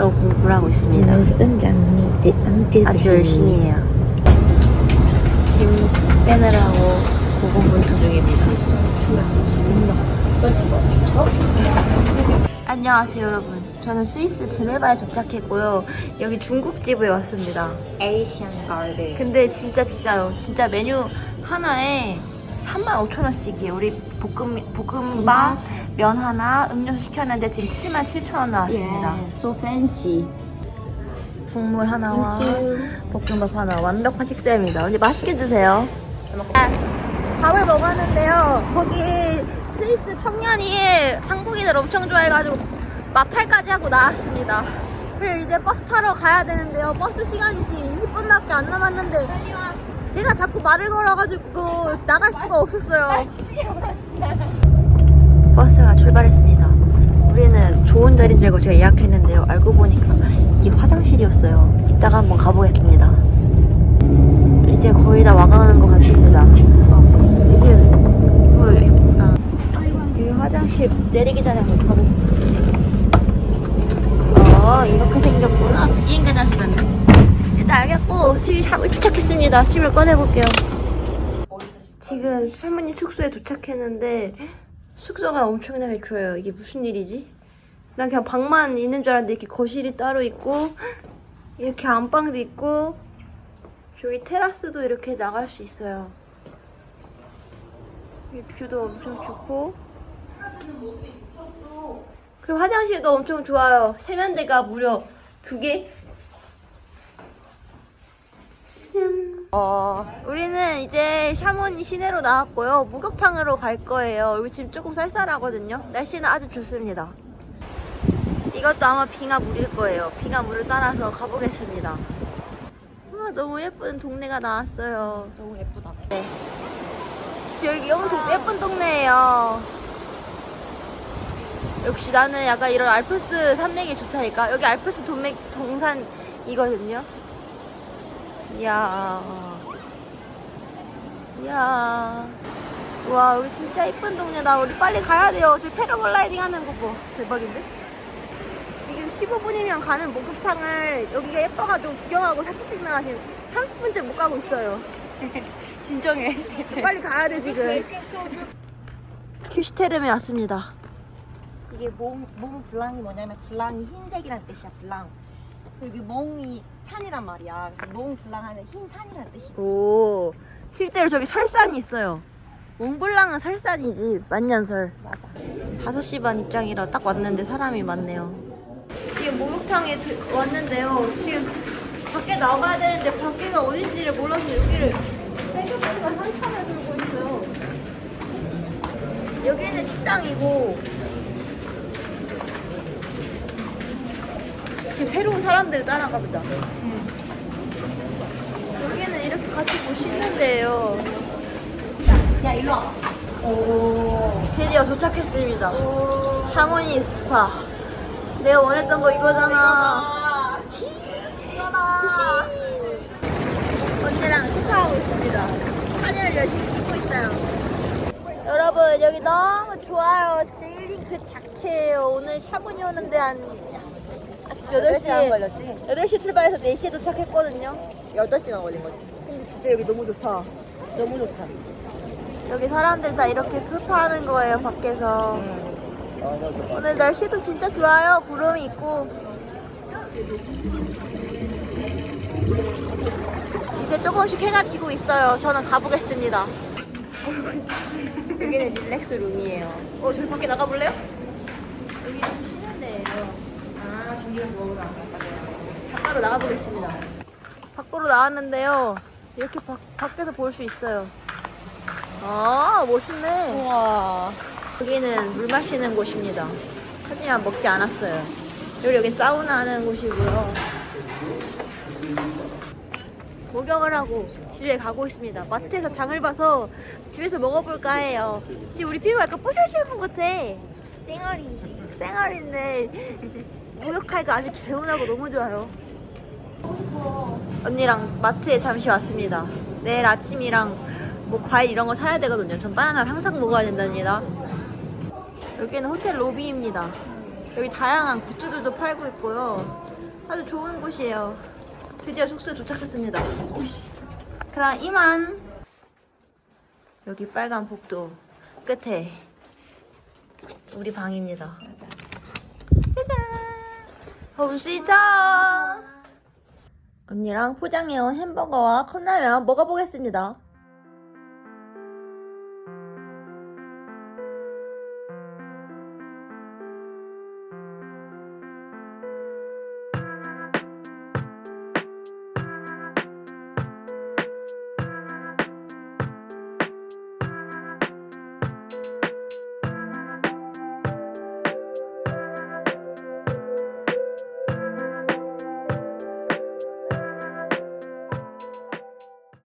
작업을 하고 있습니다. 무슨 장미 안 아주 열심히 해요. 짐 빼느라고 고군분투 중입니다. 안녕하세요 여러분. 저는 스위스 드네바에 도착했고요. 여기 중국집에 왔습니다. 에이시안 가든 근데 진짜 비싸요. 진짜 메뉴 하나에 35,000원씩이에요. 우리 볶음, 볶음밥, 면 하나, 음료수 시켰는데 지금 77,000원 나왔습니다. so fancy 국물 하나와 볶음밥 하나 완벽한 식사입니다. 언니 맛있게 드세요. 아, 밥을 먹었는데요. 거기 스위스 청년이 한국인을 엄청 좋아해가지고 마팔까지 하고 나왔습니다. 그리고 이제 버스 타러 가야 되는데요. 버스 시간이 지금 20분밖에 안 남았는데 내가 자꾸 말을 걸어가지고 나갈 수가 없었어요. 버스가 출발했습니다. 우리는 좋은 자리인 줄 알고 제가 예약했는데요. 알고 보니까 이게 화장실이었어요. 이따가 한번 가보겠습니다. 이제 거의 다 와가는 것 같습니다. 이제 어, 예쁘다. 여기 화장실 내리기 전에 한번 가볼게요. 어, 이렇게 생겼구나. 비행기 화장실인 데. 일단 알겠고, 지금 샵을 도착했습니다. 집을 꺼내볼게요. 지금 할머니 숙소에 도착했는데, 숙소가 엄청나게 좋아요. 이게 무슨 일이지? 난 그냥 방만 있는 줄 알았는데 이렇게 거실이 따로 있고 이렇게 안방도 있고 저기 테라스도 이렇게 나갈 수 있어요. 이 뷰도 엄청 좋고 그리고 화장실도 엄청 좋아요. 세면대가 무려 두 개. 음. 우리는 이제 샤모니 시내로 나왔고요. 목욕탕으로 갈 거예요. 여기 지금 조금 쌀쌀하거든요. 날씨는 아주 좋습니다. 이것도 아마 빙하 물일 거예요. 빙하 물을 따라서 가보겠습니다. 와, 너무 예쁜 동네가 나왔어요. 너무 예쁘다 네. 여기 엄청 예쁜 동네예요. 역시 나는 약간 이런 알프스 산맥이 좋다니까. 여기 알프스 동맥 동산이거든요. 이야. 이야. 와, 여기 진짜 예쁜 동네다. 우리 빨리 가야 돼요. 저기 패러글라이딩 하는 거 봐. 대박인데? 지금 15분이면 가는 목욕탕을 여기가 예뻐가지고 구경하고 사진 찍느라 지금 30분째 못 가고 있어요. 진정해 빨리 가야 돼 지금. 큐시테름에 왔습니다. 이게 몽, 몽 블랑이 뭐냐면 블랑이 흰색이란 뜻이야 블랑 여기 몽이 산이란 말이야 그래서 몽 블랑 하면 흰 산이란 뜻이지 오, 실제로 저기 설산이 있어요. 몽블랑은 설산이지 만년설. 맞아 5시 반 입장이라 딱 왔는데 사람이 많네요. 지금 목욕탕에 드- 왔는데요. 지금 밖에 나가야 되는데 밖에가 어딘지를 몰라서 여기를 생각보니까 한참을 돌고 있어요. 여기는 식당이고 사람들을 따라가 보다. 여기는 이렇게 같이 데예요. 야 일로 와 드디어 도착했습니다. 샤모니 스파. 내가 원했던 거 이거잖아. 시원하. 언니랑 스파하고 있습니다. 사진을 열심히 찍고 있어요. 여러분 여기 너무 좋아요. 진짜 1인 그 자체예요. 오늘 샤모니 오는데 한 8시에 안 걸렸지? 8시 출발해서 4시에 도착했거든요. 8시간 걸린 거지 근데 진짜 여기 너무 좋다. 너무 좋다. 여기 사람들 다 이렇게 스파하는 거예요, 밖에서. 오늘 날씨도 진짜 좋아요. 구름이 있고. 이제 조금씩 해가 지고 있어요. 저는 가보겠습니다. 여기는 릴렉스 룸이에요. 어, 저기 밖에 나가볼래요? 여기 좀 쉬는 데예요. 아 저기가 뭐가 밖으로 나가보겠습니다. 밖으로 나왔는데요. 이렇게 밖, 밖에서 볼 수 있어요. 아, 멋있네. 우와 여기는 물 마시는 곳입니다. 하지만 먹지 않았어요. 그리고 여기 사우나 하는 곳이고요. 목욕을 하고 집에 가고 있습니다. 마트에서 장을 봐서 집에서 먹어볼까 해요. 지금 우리 피부가 약간 뽀샤시한 것 같아. 쌩얼인데. 쌩얼인데 목욕하니까 아주 개운하고 너무 좋아요. 언니랑 마트에 잠시 왔습니다. 내일 아침이랑 뭐 과일 이런 거 사야 되거든요. 전 바나나를 항상 먹어야 된답니다. 여기는 호텔 로비입니다. 여기 다양한 굿즈들도 팔고 있고요. 아주 좋은 곳이에요. 드디어 숙소에 도착했습니다. 그럼 이만. 여기 빨간 복도 끝에 우리 방입니다. 짜잔. 홈시터. 언니랑 포장해온 햄버거와 컵라면 먹어보겠습니다.